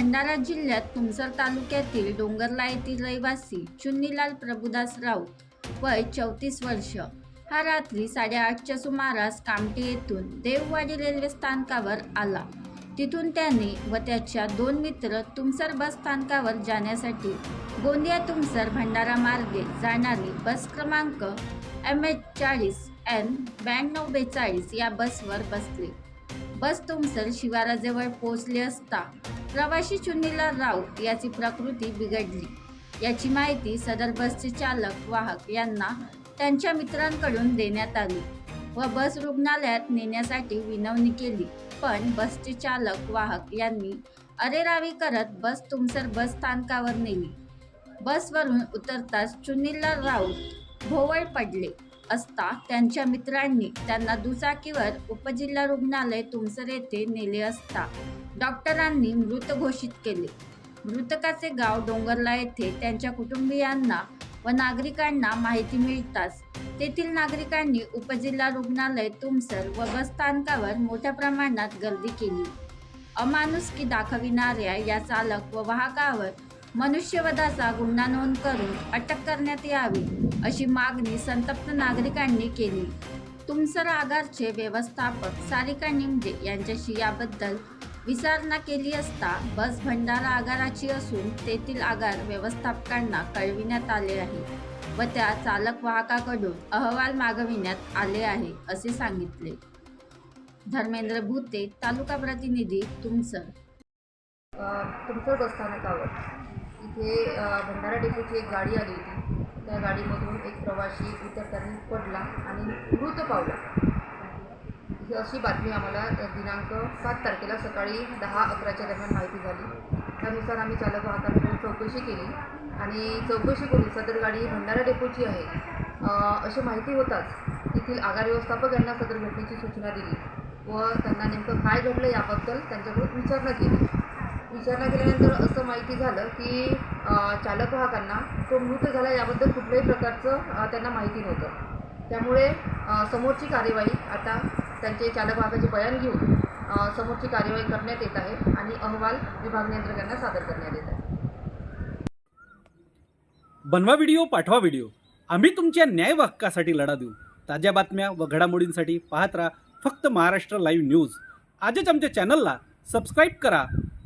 भंडारा जिल्ह्यात तुमसर तालुक्यातील डोंगरला येथील रहिवासी चुन्नीलाल प्रभुदास राऊत वय चौतीस वर्ष. हा रात्री साडेआठच्या सुमारास कामटी येथून देववाडी रेल्वे स्थानकावर आला. तिथून त्याने व त्याच्या दोन मित्र तुमसर बस स्थानकावर जाण्यासाठी गोंदिया तुमसर भंडारा मार्गे जाणारी बस क्रमांक एम एच चाळीस एन ब्याण्णव बेचाळीस या बसवर बसले. बस तुमसर शिवाराजवळ पोहोचले असता प्रवासी चुन्नीलाल राऊत याची प्रकृती बिघडली. याची माहिती सदर बसचे चालक वाहक यांना त्यांच्या मित्रांकडून देण्यात आली व बस रुग्णालयात नेण्यासाठी विनवणी केली. पण बसचे चालक वाहक यांनी अरेरावी करत बस तुमसर बस स्थानकावर नेली. बसवरून उतरताच चुन्नीलाल राऊत भोवळ पडले. असता त्यांच्या मित्रांनी त्यांना दुचाकीवर उपजिल्हा रुग्णालय तुमसर येथे नेले असता. डॉक्टरांनी मृत घोषित केले. मृतकाचे गाव डोंगरला येथे त्यांच्या कुटुंबियांना व नागरिकांना माहिती मिळताच तेथील नागरिकांनी उपजिल्हा रुग्णालय तुमसर व बसस्थानकावर मोठ्या प्रमाणात गर्दी केली. अमानुसकी दाखविणाऱ्या या चालक व वाहकावर मनुष्यवधाचा गुन्हा नोंद करून अटक करण्यात यावी अशी मागणी संतप्त नागरिकांनी केली. तुमसर आगारचे व्यवस्थापक सारिका निमजे यांच्याशी याबद्दल विचारणा केली असता बस भंडारा आगाराची असून तेथील आगार व्यवस्थापकांना कळविण्यात आले आहे व त्या चालक वाहकाकडून अहवाल मागविण्यात आले आहे असे सांगितले. धर्मेंद्र भूते तालुका प्रतिनिधी तुमसर. तुमसर बसस्थानकावर इथे भंडारा डेपोची एक गाडी आली होती. त्या गाडीमधून एक प्रवासी उतरताना पडला आणि मृत पावला. ही अशी बातमी आम्हाला दिनांक सात तारखेला सकाळी दहा अकराच्या दरम्यान माहिती झाली. त्यानुसार आम्ही चालक वाहकांकडून चौकशी केली आणि चौकशी करून सदर गाडी भंडारा डेपोची आहे. अशी माहिती होताच तेथील आगार व्यवस्थापक यांना सदर घटनेची सूचना दिली व त्यांना नेमकं काय घडलं याबद्दल त्यांच्याकडून विचारणा केली. विचारणा केल्यानंतर असं माहिती झालं की चालक वाहकांना तो मृत झाला याबद्दल कुठल्याही प्रकारचं त्यांना माहिती नव्हतं. त्यामुळे समोरची कार्यवाही आता त्यांचे चालक वाहकाचे बयान घेऊन समोरची कार्यवाही करण्यात येत आहे आणि अहवाल विभाग नियंत्रकांना सादर करण्यात येत आहे. बनवा व्हिडिओ पाठवा व्हिडिओ. आम्ही तुमच्या न्याय लढा देऊ. ताज्या बातम्या व घडामोडींसाठी पाहत राहा फक्त महाराष्ट्र लाईव्ह न्यूज. आजच आमच्या चॅनलला सबस्क्राईब करा.